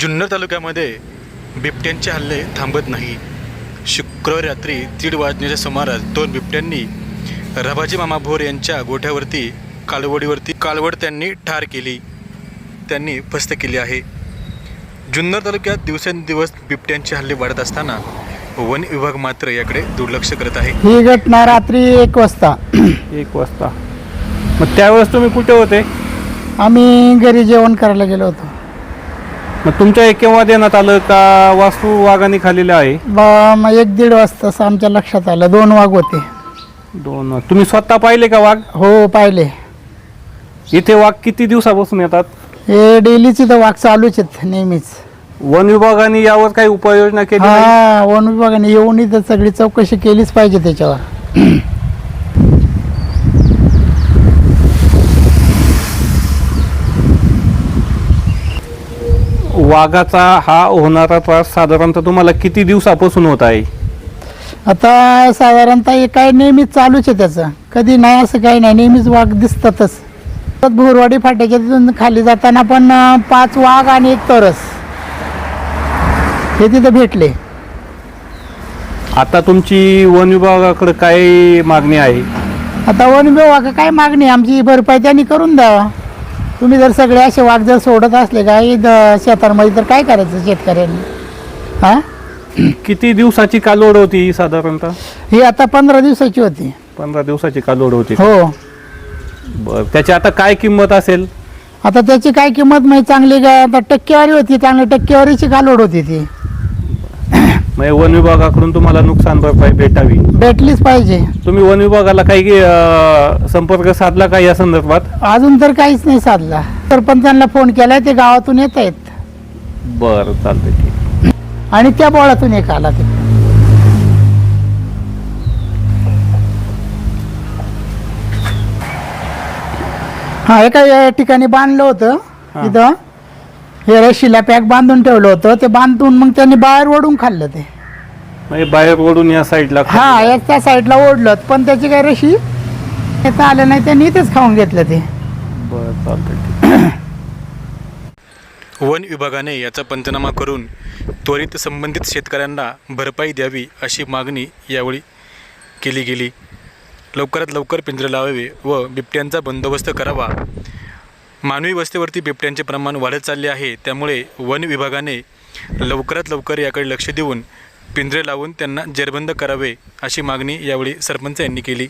जुन्नर तालुक्यामध्ये बिबट्यांचे हल्ले थांबत नाही. शुक्रवारी रात्री दीड वाजण्याच्या सुमारास दोन बिबट्यांनी रबाजी मामा भोर यांच्या गोठ्यावरती कालवडीवरती कालवड त्यांनी ठार केली. त्यांनी फस्त केली आहे. जुन्नर तालुक्यात दिवसेंदिवस बिबट्यांचे हल्ले वाढत असताना वन विभाग मात्र याकडे दुर्लक्ष करत आहे. ही घटना रात्री एक वाजता. एक वाजता. मग त्यावेळेस तुम्ही कुठे होते? आम्ही घरी जेवण करायला गेलो होतो. मग तुमच्या एक केव्हा देण्यात आलं का वास्तू वाघाने खाल्लेले आहे? बा मग एक दीड वाजता असं आमच्या लक्षात आलं. दोन वाघ होते. दोन तुम्ही स्वतः पाहिले का वाघ? हो पाहिले. इथे वाघ किती दिवसापासून येतात? हे डेलीच इथं वाघ चालूच आहेत नेहमीच. वन विभागाने यावर काही उपाययोजना केली? हा वन विभागाने येऊन इथं सगळी चौकशी केलीच पाहिजे त्याच्यावर. वाघाचा हा होणारा त्रास साधारणतः तुम्हाला किती दिवसापासून होत आहे? आता साधारणतः हे काय नेहमीच चालूच आहे त्याचं. कधी नाही असं काही नाही. नेहमीच वाघ दिसतातच. भोरवाडी फाट्याच्या तिथून खाली जाताना पण अं, पाच वाघ आणि एक तरस. हे तिथं भेटले. आता तुमची वन विभागाकडे काय मागणी आहे? आता वन विभाग काय मागणी आमची भरपाई त्यांनी करून द्यावा. तुम्ही जर सगळे असे वाघ जर सोडत असले का इथं शेतांमध्ये तर काय करायचं शेतकऱ्यांनी? हा? किती दिवसाची कालवड होती ही साधारणतः? ही आता पंधरा दिवसाची होती. पंधरा दिवसाची कालवड होती? हो. बर त्याची आता काय किंमत असेल? आता त्याची काय किंमत माहिती चांगली काय आता टक्केवारी होती चांगली टक्केवारीची कालोड होती ती? म्हणजे वन विभागाकडून तुम्हाला नुकसान भरपाई भेटावी. भेटलीच पाहिजे. तुम्ही वन विभागाला काही अं, संपर्क साधला का या संदर्भात? अजून तर काहीच नाही साधला. सरपंचांना फोन केलाय ते गावातून येत आहेत. बर चालतंय ठीक आणि त्या बोळातून एक आला ते. हा एका या ठिकाणी बांधलं होतं इथं. हे रशीला पॅक बांधून ठेवलं होतं ते बांधून मग त्यांनी बाहेर ओढून खाल्लं ते. म्हणजे बाहेर ओढून या साईडला हा एक त्या साईडला ओढलं पण त्याची काय रशी येता आलं नाही त्यांनी इथेच खाऊन घेतलं ते. बर चालतंय ठीक. वन विभागाने याचा पंचनामा करून त्वरित संबंधित शेतकऱ्यांना भरपाई द्यावी अशी मागणी यावेळी केली गेली. लवकरात लवकर पिंजरे लावावे व बिबट्यांचा बंदोबस्त करावा. मानवी वस्तीवरती बिबट्यांचे प्रमाण वाढत चालले आहे. त्यामुळे वन विभागाने लवकरात लवकर याकडे लक्ष देऊन पिंजरे लावून त्यांना जेरबंद करावे अशी मागणी यावेळी सरपंच यांनी केली.